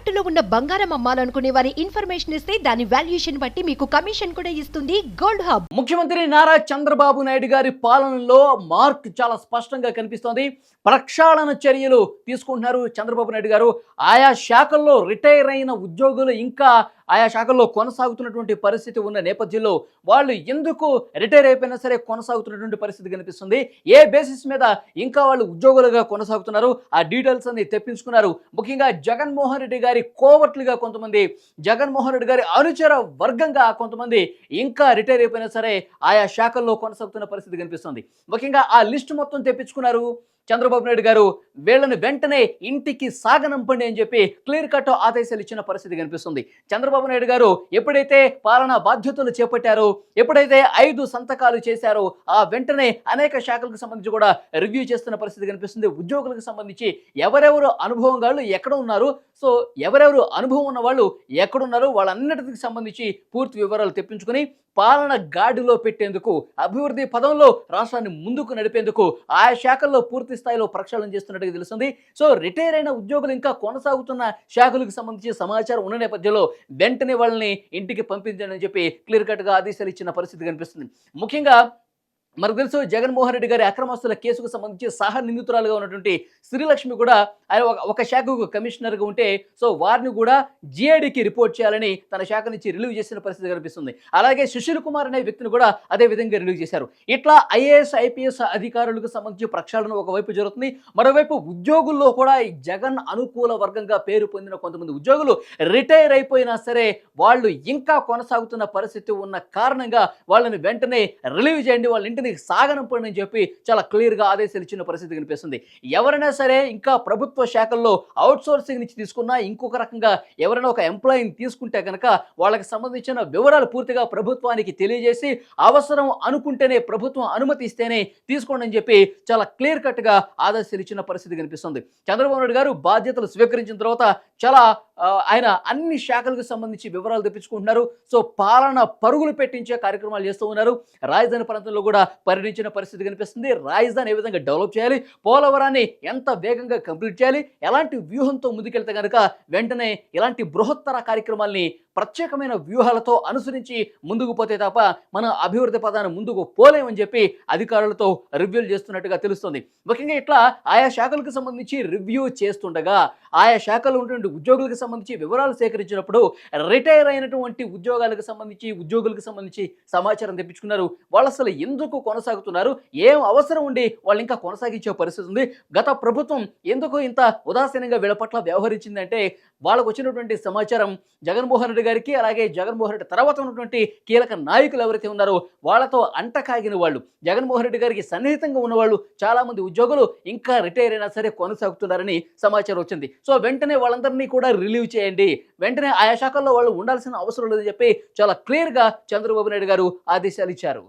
తాకట్టులో ఉన్న బంగారం అమ్మాలనుకునే వారి ఇన్ఫర్మేషన్ ఇస్తే దాని వాల్యుయేషన్ బట్టి మీకు కమిషన్ కూడా ఇస్తుంది గోల్డ్ హబ్. ముఖ్యమంత్రి నారా చంద్రబాబు నాయుడు గారి పాలనలో మార్క్ చాలా స్పష్టంగా కనిపిస్తోంది. ప్రక్షాళన చర్యలు తీసుకుంటున్నారు చంద్రబాబు నాయుడు గారు. ఆయా శాఖల్లో రిటైర్ అయిన ఉద్యోగులు ఇంకా ఆయా శాఖల్లో కొనసాగుతున్నటువంటి పరిస్థితి ఉన్న నేపథ్యంలో వాళ్ళు ఎందుకు రిటైర్ అయిపోయినా సరే కొనసాగుతున్నటువంటి పరిస్థితి కనిపిస్తుంది. ఏ బేసిస్ మీద ఇంకా వాళ్ళు ఉద్యోగులుగా కొనసాగుతున్నారు? ఆ డీటెయిల్స్ అన్ని తెప్పించుకున్నారు. ముఖ్యంగా జగన్మోహన్ రెడ్డి గారి కోవట్లుగా కొంతమంది జగన్మోహన్ రెడ్డి గారి అనుచర వర్గంగా కొంతమంది ఇంకా రిటైర్ అయిపోయినా సరే ఆయా శాఖల్లో కొనసాగుతున్న పరిస్థితి కనిపిస్తుంది. ముఖ్యంగా ఆ లిస్ట్ మొత్తం తెప్పించుకున్నారు. చంద్రబాబు నాయుడు గారు వీళ్ళని వెంటనే ఇంటికి సాగనంపండి అని చెప్పి క్లియర్ కట్ ఆదేశాలు ఇచ్చిన పరిస్థితి కనిపిస్తుంది. చంద్రబాబు నాయుడు గారు ఎప్పుడైతే పాలనా బాధ్యతలు చేపట్టారో ఎప్పుడైతే ఐదు సంతకాలు చేశారో ఆ వెంటనే అనేక శాఖలకు సంబంధించి కూడా రివ్యూ చేస్తున్న పరిస్థితి కనిపిస్తుంది. ఉద్యోగులకు సంబంధించి ఎవరెవరు అనుభవం వాళ్ళు ఎక్కడ ఉన్నారు? సో ఎవరెవరు అనుభవం ఉన్న వాళ్ళు ఎక్కడున్నారు వాళ్ళన్నిటికి సంబంధించి పూర్తి వివరాలు తెప్పించుకొని పాలన గాడిలో పెట్టేందుకు అభివృద్ధి పదంలో రాష్ట్రాన్ని ముందుకు నడిపేందుకు ఆయా శాఖల్లో పూర్తి స్థాయిలో ప్రక్షాళన చేస్తున్నట్టుగా తెలుస్తుంది. సో రిటైర్ అయిన ఉద్యోగులు ఇంకా కొనసాగుతున్న శాఖలకు సంబంధించి సమాచారం ఉన్న నేపథ్యంలో వెంటనే వాళ్ళని ఇంటికి పంపించండి అని చెప్పి క్లియర్ కట్గా ఆదేశాలు ఇచ్చిన పరిస్థితి కనిపిస్తుంది. ముఖ్యంగా మనకు తెలుసు జగన్మోహన్ రెడ్డి గారి అక్రమస్తుల కేసుకు సంబంధించి సహ నిందితురాలుగా ఉన్నటువంటి శ్రీలక్ష్మి కూడా ఆయన ఒక శాఖకు కమిషనర్గా ఉంటే సో వారిని కూడా జిఐడికి రిపోర్ట్ చేయాలని తన శాఖ నుంచి రిలీవ్ చేసిన పరిస్థితి కనిపిస్తుంది. అలాగే సుశీల్ కుమార్ అనే వ్యక్తిని కూడా అదే విధంగా రిలీవ్ చేశారు. ఇట్లా ఐఏఎస్ ఐపీఎస్ అధికారులకు సంబంధించి ప్రక్షాళన ఒకవైపు జరుగుతుంది. మరోవైపు ఉద్యోగుల్లో కూడా ఈ జగన్ అనుకూల వర్గంగా పేరు పొందిన కొంతమంది ఉద్యోగులు రిటైర్ అయిపోయినా సరే వాళ్ళు ఇంకా కొనసాగుతున్న పరిస్థితి ఉన్న కారణంగా వాళ్ళని వెంటనే రిలీవ్ చేయండి వాళ్ళ ఇంటిని సాగనంపండి అని చెప్పి చాలా క్లియర్గా ఆదేశాలు ఇచ్చిన పరిస్థితి కనిపిస్తుంది. ఎవరైనా సరే ఇంకా ప్రభుత్వ శాఖల్లో అవుట్ సోర్సింగ్ నుంచి తీసుకున్నా ఇంకొక రకంగా ఎవరైనా ఒక ఎంప్లాయీని తీసుకుంటే కనుక వాళ్ళకి సంబంధించిన వివరాలు పూర్తిగా ప్రభుత్వానికి తెలియజేసి అవసరం అనుకుంటేనే ప్రభుత్వం అనుమతి ఇస్తేనే తీసుకోండి అని చెప్పి చాలా క్లియర్ కట్గా ఆదేశాలు ఇచ్చిన పరిస్థితి కనిపిస్తుంది. చంద్రబాబు నాయుడు గారు బాధ్యతలు స్వీకరించిన తర్వాత చాలా ఆయన అన్ని శాఖలకు సంబంధించి వివరాలు తెప్పించుకుంటున్నారు. సో పాలన పరుగులు పెట్టించే కార్యక్రమాలు చేస్తూ ఉన్నారు. రాజధాని ప్రాంతంలో కూడా పర్యటించిన పరిస్థితి కనిపిస్తుంది. రాజధాని ఏ విధంగా డెవలప్ చేయాలి? పోలవరాన్ని ఎంత వేగంగా కంప్లీట్ చేయాలి? ఎలాంటి వ్యూహంతో ముందుకెళ్తే కనుక వెంటనే ఇలాంటి బృహత్తర కార్యక్రమాల్ని ప్రత్యేకమైన వ్యూహాలతో అనుసరించి ముందుకు పోతే తప్ప మన అభివృద్ధి పదాన్ని ముందుకు పోలేమని చెప్పి అధికారులతో రివ్యూలు చేస్తున్నట్టుగా తెలుస్తుంది. ముఖ్యంగా ఇట్లా ఆయా శాఖలకు సంబంధించి రివ్యూ చేస్తుండగా ఆయా శాఖలు ఉన్నటువంటి ఉద్యోగులకు సంబంధించి వివరాలు సేకరించినప్పుడు రిటైర్ అయినటువంటి ఉద్యోగాలకు సంబంధించి ఉద్యోగులకు సంబంధించి సమాచారం తెప్పించుకున్నారు. వాళ్ళు అసలు ఎందుకు కొనసాగుతున్నారు? ఏం అవసరం ఉండి వాళ్ళు ఇంకా కొనసాగించే పరిస్థితి ఉంది. గత ప్రభుత్వం ఎందుకు ఇంత ఉదాసీనంగా వీళ్ళ పట్ల వ్యవహరించిందంటే వాళ్ళకు వచ్చినటువంటి సమాచారం జగన్మోహన్ రెడ్డి గారికి అలాగే జగన్మోహన్ రెడ్డి తర్వాత ఉన్నటువంటి కీలక నాయకులు ఎవరైతే ఉన్నారో వాళ్ళతో అంటకాగిన వాళ్ళు జగన్మోహన్ రెడ్డి గారికి సన్నిహితంగా ఉన్నవాళ్ళు చాలా మంది ఉద్యోగులు ఇంకా రిటైర్ అయినా సరే కొనసాగుతున్నారని సమాచారం వచ్చింది. సో వెంటనే వాళ్ళందరినీ కూడా రిలీవ్ చేయండి. వెంటనే ఆయా శాఖల్లో వాళ్ళు ఉండాల్సిన అవసరం లేదని చెప్పి చాలా క్లియర్గా చంద్రబాబు నాయుడు గారు ఆదేశాలు ఇచ్చారు.